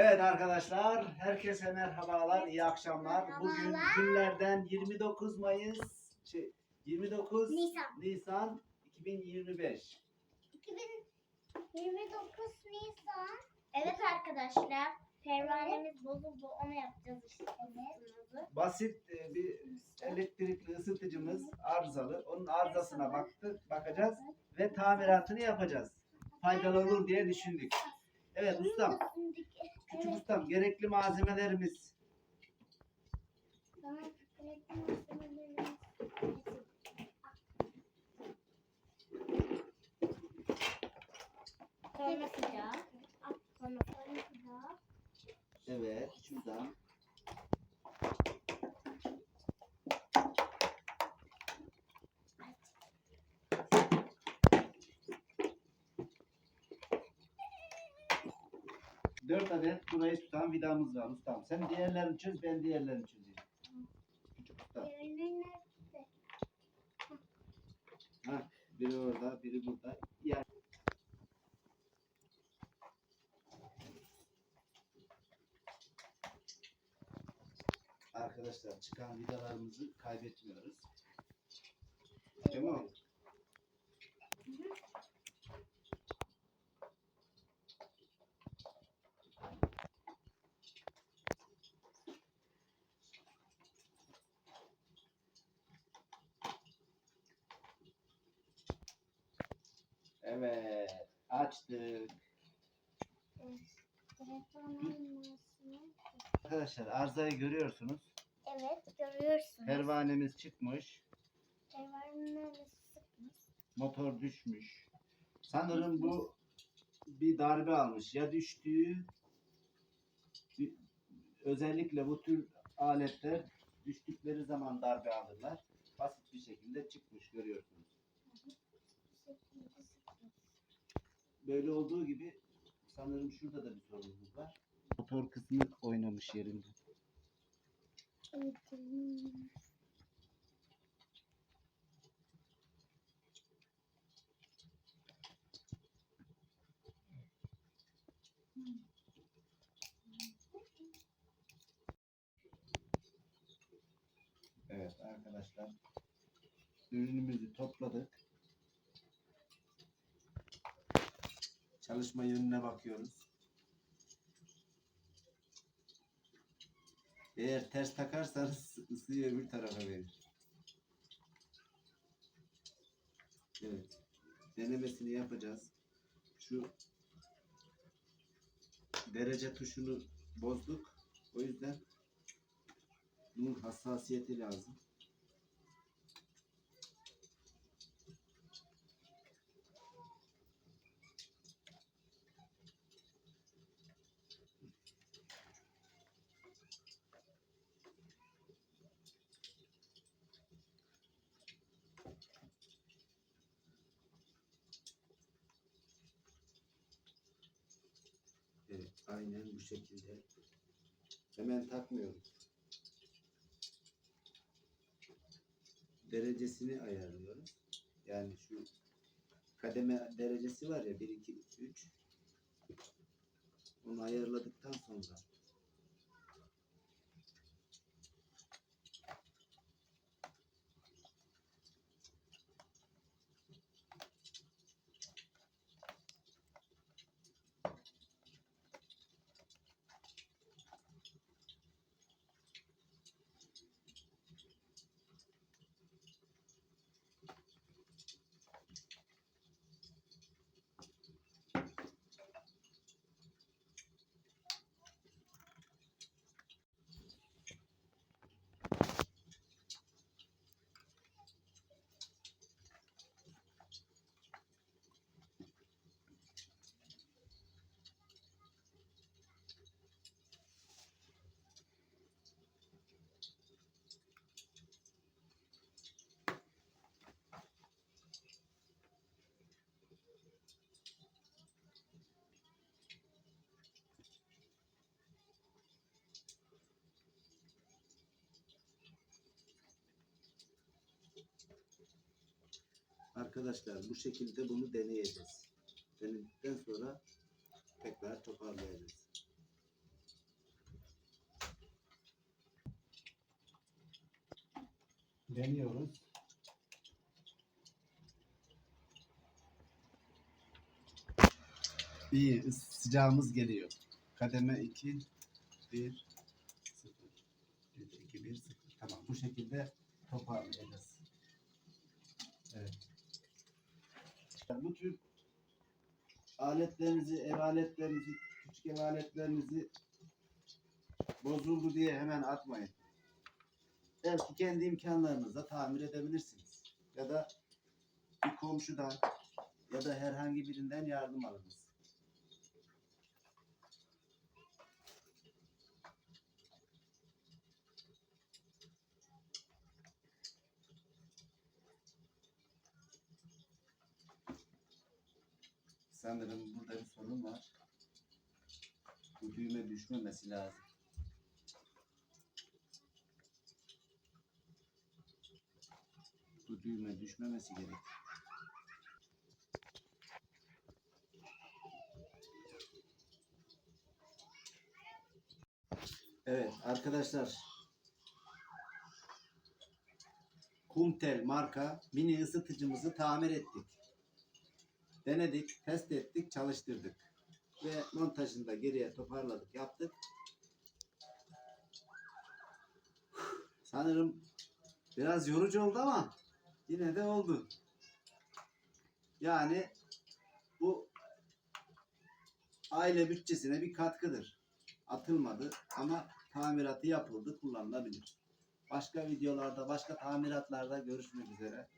Evet arkadaşlar, herkese merhabalar, iyi akşamlar. Bugün günlerden 29 Mayıs, şey, 29 Nisan. Nisan 2025. 2029 Nisan. Evet arkadaşlar. Pervanemiz bozuldu. Onu yapacağız işte. Evet. Basit e, bir elektrikli ısıtıcımız arızalı. Onun arızasına baktık, bakacağız ve tamiratını yapacağız. Faydalı olur diye düşündük. Evet ustam, küçük Evet. ustam gerekli malzemelerimiz. Tamam. Gerekli malzemelerimiz. Sonra sıcağı. Sonra sonra sıcağı. Evet, şuradan. Dört adet burayı tutan vidamız var ustam. Sen diğerlerini çöz, ben diğerlerini çözeyim. Küçük nerede? Ha, biri orada, biri burada. Yani... Arkadaşlar çıkan vidalarımızı kaybetmiyoruz. Değil mi? Evet, açtık. Arkadaşlar arızayı görüyorsunuz. Evet görüyorsunuz. Pervanemiz çıkmış. Pervaneleri sıkmış. Motor düşmüş. Sanırım bu bir darbe almış. Ya düştüğü özellikle bu tür aletler düştükleri zaman darbe alırlar. Basit bir şekilde çıkmış görüyorsunuz. Böyle olduğu gibi sanırım şurada da bir sorunumuz var. Motor kısmı oynamış yerinde. Evet. Evet arkadaşlar. Ürünümüzü topladık. Çalışma yönüne bakıyoruz. Eğer ters takarsanız ısıyı öbür tarafa verir. Evet. Denemesini yapacağız. Şu derece tuşunu bozduk. O yüzden bunun hassasiyeti lazım. Evet, aynen bu şekilde. Hemen takmıyorum. Derecesini ayarlıyoruz. Yani şu kademe derecesi var ya 1 2 3 onu ayarladıktan sonra Arkadaşlar bu şekilde bunu deneyeceğiz. Denedikten sonra tekrar toparlayacağız. Deniyoruz. İyi sıcağımız geliyor. Kademe 2 1 0 2 1 0 Tamam bu şekilde toparlayacağız. Bu tür aletlerinizi, ev aletlerinizi, küçük ev aletlerinizi bozuldu diye hemen atmayın. Belki kendi imkanlarınızla tamir edebilirsiniz. Ya da bir komşudan ya da herhangi birinden yardım alınız. Sanırım burada bir sorun var. Bu düğme düşmemesi lazım. Bu düğme düşmemesi gerek. Evet arkadaşlar. Kumtel marka mini ısıtıcımızı tamir ettik. Denedik, test ettik, çalıştırdık. Ve montajını da geriye toparladık, yaptık. Sanırım biraz yorucu oldu ama yine de oldu. Yani bu aile bütçesine bir katkıdır. Atılmadı ama tamiratı yapıldı, kullanılabilir. Başka videolarda, başka tamiratlarda görüşmek üzere.